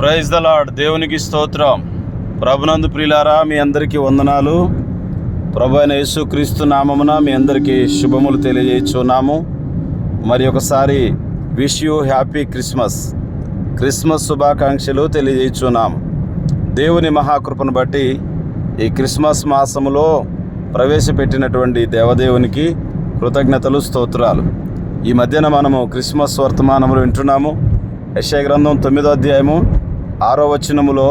Praise the lord దేవునికి స్తోత్రం. ప్రభునందు ప్రిలారా మీ అందరికీ వందనాలు. ప్రభు అయిన యేసుక్రీస్తు నామమున మీ అందరికీ శుభములు తెలియజేస్తున్నాము మరి ఒకసారి wish you happy Christmas. Christmas శుభాకాంక్షలు తెలియజేస్తున్నాం దేవుని మహాకృపను బట్టి ఈ క్రిస్మస్ మాసములో ప్రవేశపెట్టినటువంటి దేవదేవునికి కృతజ్ఞతలు స్తోత్రాలు. ఈ మధ్యన మనము క్రిస్మస్ వర్తమానములు వింటున్నాము. యశయ గ్రంథం తొమ్మిదో అధ్యాయము ఆరో వచనములో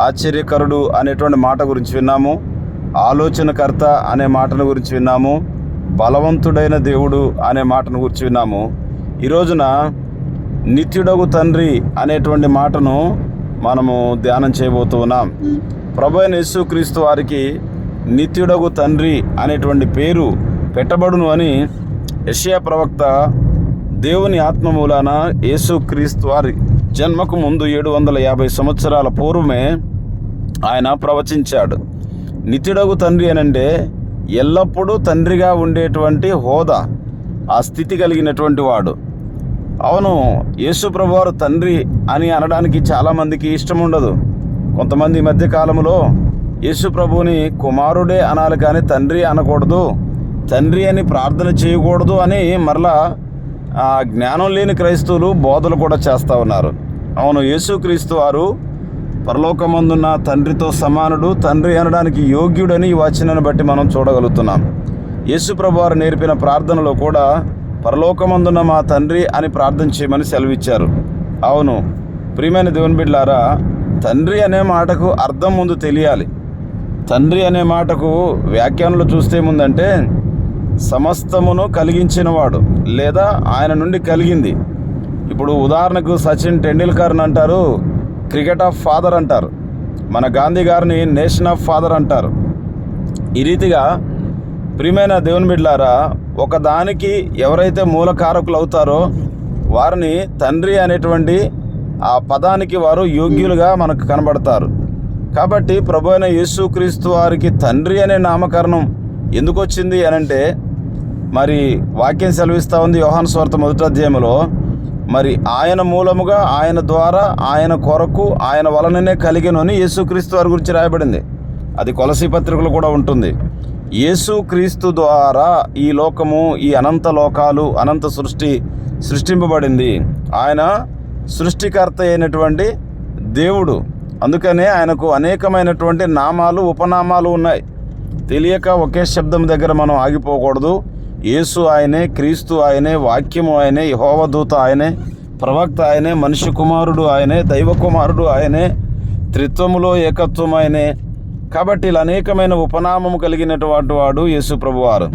ఆశ్చర్యకరుడు అనేటువంటి మాట గురించి విన్నాము ఆలోచనకర్త అనే మాటను గురించి విన్నాము బలవంతుడైన దేవుడు అనే మాటను గురించి విన్నాము. ఈ రోజున నిత్యుడగు తండ్రి అనేటువంటి మాటను మనము ధ్యానం చేయబోతూ ఉన్నాం. ప్రభు అయిన యేసుక్రీస్తు వారికి నిత్యుడగు తండ్రి అనేటువంటి పేరు పెట్టబడును అని యెషయా ప్రవక్త దేవుని ఆత్మ మూలాన యేసుక్రీస్తు వారి జన్మకు ముందు ఏడు వందల యాభై సంవత్సరాల పూర్వమే ఆయన ప్రవచించాడు. నిత్యుడగు తండ్రి అనంటే ఎల్లప్పుడూ తండ్రిగా ఉండేటువంటి హోదా ఆ స్థితి కలిగినటువంటి వాడు. అవును యేసు ప్రభువారు తండ్రి అని అనడానికి చాలామందికి ఇష్టం ఉండదు. కొంతమంది ఈ మధ్య కాలంలో యేసు కుమారుడే అనాలి కానీ తండ్రి అనకూడదు తండ్రి అని ప్రార్థన చేయకూడదు అని మరలా జ్ఞానం లేని క్రైస్తవులు బోధలు కూడా చేస్తూ ఉన్నారు. అవును యేసుక్రీస్తు వారు పరలోకమందున్న తండ్రితో సమానుడు తండ్రి అనడానికి యోగ్యుడని ఈ వచనాన్ని బట్టి మనం చూడగలుగుతున్నాం. యేసుప్రభు వారు నేర్పిన ప్రార్థనలో కూడా పరలోకమందున్న మా తండ్రి అని ప్రార్థన చేయమని సెలవిచ్చారు. అవును ప్రియమైన దేవుని బిడ్లారా తండ్రి అనే మాటకు అర్థం ముందు తెలియాలి. తండ్రి అనే మాటకు వ్యాఖ్యానంలో చూస్తే ముందంటే సమస్తమును కలిగించినవాడు లేదా ఆయన నుండి కలిగింది. ఇప్పుడు ఉదాహరణకు సచిన్ టెండూల్కర్ని అంటారు క్రికెట్ ఆఫ్ ఫాదర్ అంటారు. మన గాంధీ గారిని నేషన్ ఆఫ్ ఫాదర్ అంటారు. ఈ రీతిగా ప్రియమైన దేవుని బిడ్లారా ఒకదానికి ఎవరైతే మూలకారకులు అవుతారో వారిని తండ్రి అనేటువంటి ఆ పదానికి వారు యోగ్యులుగా మనకు కనబడతారు. కాబట్టి ప్రభు అయిన యేసుక్రీస్తు వారికి తండ్రి అనే నామకరణం ఎందుకు వచ్చింది అనంటే మరి వాక్యం సెలవిస్తూ ఉంది యోహాన్ స్వార్థ మొదటి అధ్యాయంలో మరి ఆయన మూలముగా ఆయన ద్వారా ఆయన కొరకు ఆయన వలననే కలిగినని యేసుక్రీస్తు వారి గురించి రాయబడింది. అది కొలసి పత్రికలు కూడా ఉంటుంది. యేసుక్రీస్తు ద్వారా ఈ లోకము ఈ అనంత లోకాలు అనంత సృష్టి సృష్టింపబడింది. ఆయన సృష్టికర్త అయినటువంటి దేవుడు. అందుకనే ఆయనకు అనేకమైనటువంటి నామాలు ఉపనామాలు ఉన్నాయి. తెలియక ఒకే శబ్దం దగ్గర మనం ఆగిపోకూడదు. యేసు ఆయనే క్రీస్తు ఆయనే వాక్యము ఆయనే యహోవదూత ఆయనే ప్రవక్త ఆయనే మనిషి కుమారుడు ఆయనే దైవ కుమారుడు ఆయనే త్రిత్వములో ఏకత్వం ఆయనే. కాబట్టి ఇలా అనేకమైన ఉపనామము కలిగినటువంటి వాడు యేసు ప్రభువారు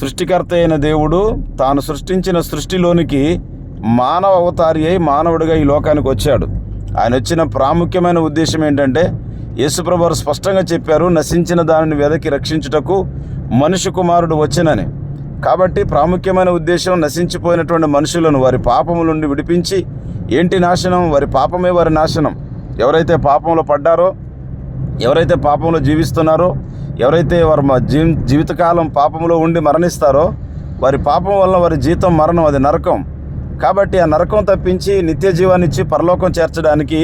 సృష్టికర్త అయిన దేవుడు తాను సృష్టించిన సృష్టిలోనికి మానవ అవతారి అయి మానవుడిగా ఈ లోకానికి వచ్చాడు. ఆయన వచ్చిన ప్రాముఖ్యమైన ఉద్దేశం ఏంటంటే యేసుప్రభు స్పష్టంగా చెప్పారు నశించిన దానిని వెదకి రక్షించుటకు మనిషి కుమారుడు వచ్చినని. కాబట్టి ప్రాముఖ్యమైన ఉద్దేశం నశించిపోయినటువంటి మనుషులను వారి పాపముల నుండి విడిపించి ఏంటి నాశనం? వారి పాపమే వారి నాశనం. ఎవరైతే పాపంలో పడ్డారో ఎవరైతే పాపంలో జీవిస్తున్నారో ఎవరైతే వారి జీ జీవితకాలం పాపంలో ఉండి మరణిస్తారో వారి పాపం వల్ల వారి జీతం మరణం అది నరకం. కాబట్టి ఆ నరకం తప్పించి నిత్య జీవాన్ని ఇచ్చి పరలోకం చేర్చడానికి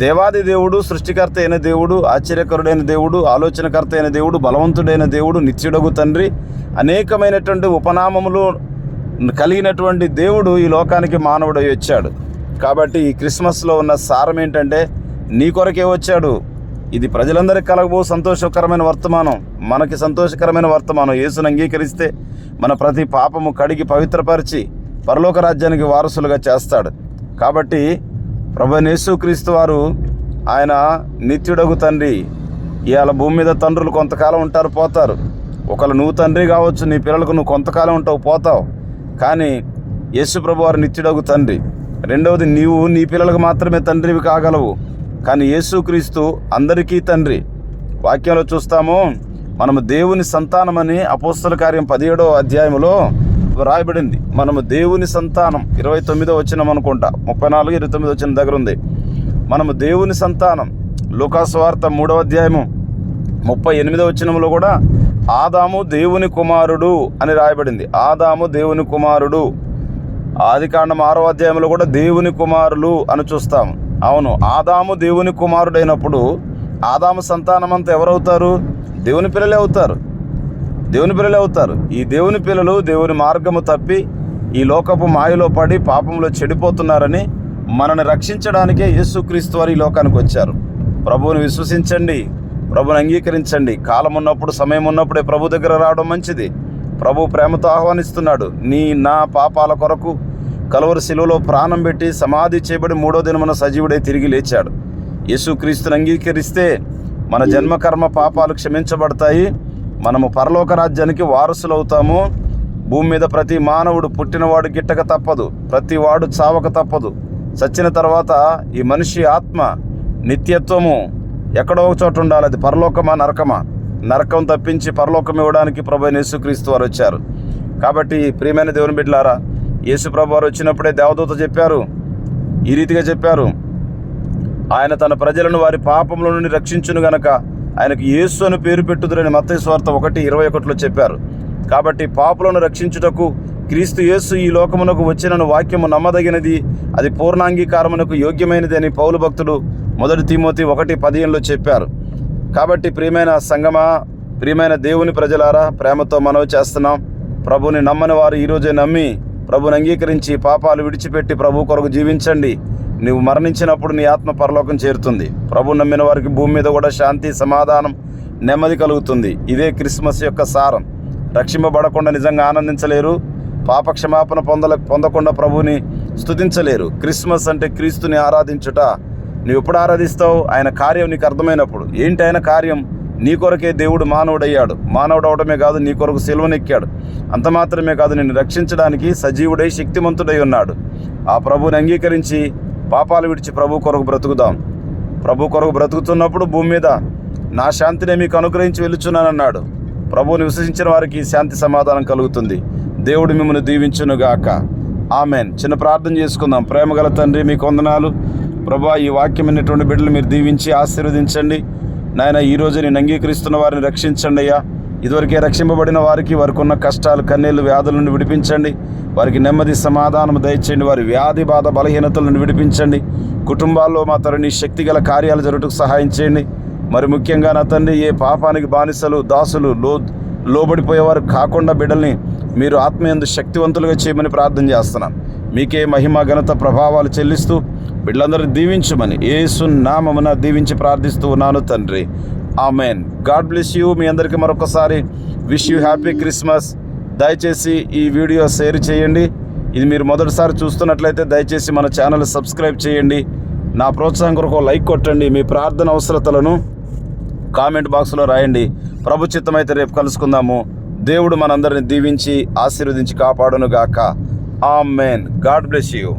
దేవాది దేవుడు సృష్టికర్త అయిన దేవుడు ఆశ్చర్యకరుడైన దేవుడు ఆలోచనకర్త అయిన దేవుడు బలవంతుడైన దేవుడు నిత్యుడగు తండ్రి. అనేకమైనటువంటి ఉపనామములు కలిగినటువంటి దేవుడు ఈ లోకానికి మానవుడై వచ్చాడు. కాబట్టి ఈ క్రిస్మస్లో ఉన్న సారం ఏంటంటే నీ కొరకే వచ్చాడు. ఇది ప్రజలందరికీ కలగబో సంతోషకరమైన వర్తమానం. మనకి సంతోషకరమైన వర్తమానం. యేసును అంగీకరిస్తే మన ప్రతి పాపము కడిగి పవిత్రపరిచి పరలోక రాజ్యానికి వారసులుగా చేస్తాడు. కాబట్టి ప్రభు యేసుక్రీస్తు వారు ఆయన నిత్యుడగు తండ్రి. ఇవాళ భూమి మీద తండ్రులు కొంతకాలం ఉంటారు పోతారు. ఒకళ్ళు నువ్వు తండ్రి కావచ్చు నీ పిల్లలకు నువ్వు కొంతకాలం ఉంటావు పోతావు. కానీ యేసు ప్రభు వారు నిత్యుడగు తండ్రి. రెండవది నీవు నీ పిల్లలకు మాత్రమే తండ్రివి కాగలవు. కానీ యేసుక్రీస్తు అందరికీ తండ్రి. వాక్యంలో చూస్తాము మనము దేవుని సంతానమని అపోస్తల కార్యం పదిహేడో అధ్యాయంలో రాయబడింది. మనము దేవుని సంతానం ఇరవై తొమ్మిదో వచ్చినాం అనుకుంటా. ముప్పై నాలుగు ఇరవై తొమ్మిది వచ్చిన దగ్గర ఉంది మనము దేవుని సంతానం లుకాస్వార్త మూడవ అధ్యాయము ముప్పై ఎనిమిదో వచ్చినంలో కూడా ఆదాము దేవుని కుమారుడు అని రాయబడింది. ఆదాము దేవుని కుమారుడు. ఆది కాండం ఆరో అధ్యాయంలో కూడా దేవుని కుమారులు అని చూస్తాము. అవును ఆదాము దేవుని కుమారుడైనప్పుడు ఆదాము సంతానమంతా ఎవరవుతారు? దేవుని పిల్లలే అవుతారు. దేవుని పిల్లలే అవుతారు. ఈ దేవుని పిల్లలు దేవుని మార్గము తప్పి ఈ లోకపు మాయలో పడి పాపంలో చెడిపోతున్నారని మనల్ని రక్షించడానికే యేసుక్రీస్తు వారు ఈ లోకానికి వచ్చారు. ప్రభువుని విశ్వసించండి. ప్రభుని అంగీకరించండి. కాలం ఉన్నప్పుడు సమయం ఉన్నప్పుడే ప్రభు దగ్గర రావడం మంచిది. ప్రభు ప్రేమతో ఆహ్వానిస్తున్నాడు. నీ నా పాపాల కొరకు కలవరి శిలువలో ప్రాణం పెట్టి సమాధి చేయబడి మూడో దినమున సజీవుడై తిరిగి లేచాడు. యేసుక్రీస్తుని అంగీకరిస్తే మన జన్మకర్మ పాపాలు క్షమించబడతాయి. మనము పరలోక రాజ్యానికి వారసులవుతాము. భూమి మీద ప్రతి మానవుడు పుట్టినవాడు గిట్టక తప్పదు. ప్రతి వాడు చావక తప్పదు. చచ్చిన తర్వాత ఈ మనిషి ఆత్మ నిత్యత్వము ఎక్కడో ఒక చోట ఉండాలి. అది పరలోకమా నరకమా? నరకం తప్పించి పరలోకం ఇవ్వడానికి ప్రభు యేసుక్రీస్తు వారు వచ్చారు. కాబట్టి ప్రియమైన దేవుని బిడ్డలారా యేసు ప్రభు వారు వచ్చినప్పుడే దేవదూత చెప్పారు. ఈ రీతిగా చెప్పారు. ఆయన తన ప్రజలను వారి పాపముల నుండి రక్షించును గనక ఆయనకు యేసు అని పేరు పెట్టుదురని మత్తయి స్వార్థ ఒకటి ఇరవై ఒకటిలో చెప్పారు. కాబట్టి పాపులను రక్షించుటకు క్రీస్తు యేసు ఈ లోకమునకు వచ్చినను వాక్యము నమ్మదగినది అది పూర్ణాంగీకారమునకు యోగ్యమైనది అని పౌలు భక్తుడు మొదటి తిమోతి ఒకటి పదిహేనులో చెప్పారు. కాబట్టి ప్రియమైన సంగమా ప్రియమైన దేవుని ప్రజలారా ప్రేమతో మనవి చేస్తున్నాం. ప్రభుని నమ్మని వారు ఈరోజే నమ్మి ప్రభుని అంగీకరించి పాపాలు విడిచిపెట్టి ప్రభు కొరకు జీవించండి. నీవు మరణించినప్పుడు నీ ఆత్మ పరలోకం చేరుతుంది. ప్రభు నమ్మిన వారికి భూమి మీద కూడా శాంతి సమాధానం నెమ్మది కలుగుతుంది. ఇదే క్రిస్మస్ యొక్క సారం. రక్షింపబడకుండా నిజంగా ఆనందించలేరు. పాప క్షమాపణ పొందల పొందకుండా ప్రభుని స్థుతించలేరు క్రిస్మస్ అంటే క్రీస్తుని ఆరాధించుట. నువ్వు ఎప్పుడు ఆరాధిస్తావు? ఆయన కార్యం నీకు అర్థమైనప్పుడు. ఏంటి ఆయన కార్యం? నీ కొరకే దేవుడు మానవుడయ్యాడు. మానవుడు అవడమే కాదు నీ కొరకు సెలవునెక్కాడు. అంత మాత్రమే కాదు నిన్ను రక్షించడానికి సజీవుడై శక్తిమంతుడై ఉన్నాడు. ఆ ప్రభుని అంగీకరించి పాపాలు విడిచి ప్రభు కొరకు బ్రతుకుదాం. ప్రభు కొరకు బ్రతుకుతున్నప్పుడు భూమి మీద నా శాంతిని మీకు అనుగ్రహించి వెళ్ళుచున్నానన్నాడు. ప్రభువుని విశ్వసించిన వారికి శాంతి సమాధానం కలుగుతుంది. దేవుడు మిమ్మల్ని దీవించునుగాక. ఆమెన్. చిన్న ప్రార్థన చేసుకుందాం. ప్రేమగల తండ్రి మీకు వందనాలు. ప్రభా ఈ వాక్యం అనేటువంటి బిడ్డలు మీరు దీవించి ఆశీర్వదించండి. నాయన ఈ నేను అంగీకరిస్తున్న వారిని రక్షించండి అయ్యా. ఇదివరకే రక్షింపబడిన వారికి వారికి ఉన్న కష్టాలు కన్నీళ్ళు వ్యాధుల నుండి విడిపించండి. వారికి నెమ్మది సమాధానం దయచేయండి. వారి వ్యాధి బాధ బలహీనతలను విడిపించండి. కుటుంబాల్లో మా తరని శక్తి గల కార్యాలు జరుగుటకు సహాయం చేయండి. మరి ముఖ్యంగా నా తండ్రి ఏ పాపానికి బానిసలు దాసులు లో లోబడిపోయేవారు కాకుండా బిడ్డల్ని మీరు ఆత్మయందు శక్తివంతులుగా చేయమని ప్రార్థన చేస్తున్నాను మీకే మహిమ ఘనత ప్రభావాలు చెల్లిస్తూ బిడ్డలందరినీ దీవించమని ఏసు నామమున దీవించి ప్రార్థిస్తూ ఉన్నాను తండ్రి. ఆమెన్. God bless you. మీ అందరికీ మరొకసారి విష్ యూ హ్యాపీ క్రిస్మస్. దయచేసి ఈ వీడియో షేర్ చేయండి. ఇది మీరు మొదటిసారి చూస్తున్నట్లయితే దయచేసి మన ఛానల్ సబ్స్క్రైబ్ చేయండి. నా ప్రోత్సాహం కొరకు లైక్ కొట్టండి. మీ ప్రార్థన అవసరతలను కామెంట్ బాక్స్లో రాయండి. ప్రభు చిత్తమైతే రేపు కలుసుకుందాము. దేవుడు మనందరిని దీవించి ఆశీర్వదించి కాపాడును గాక ఆమెన్. God bless you.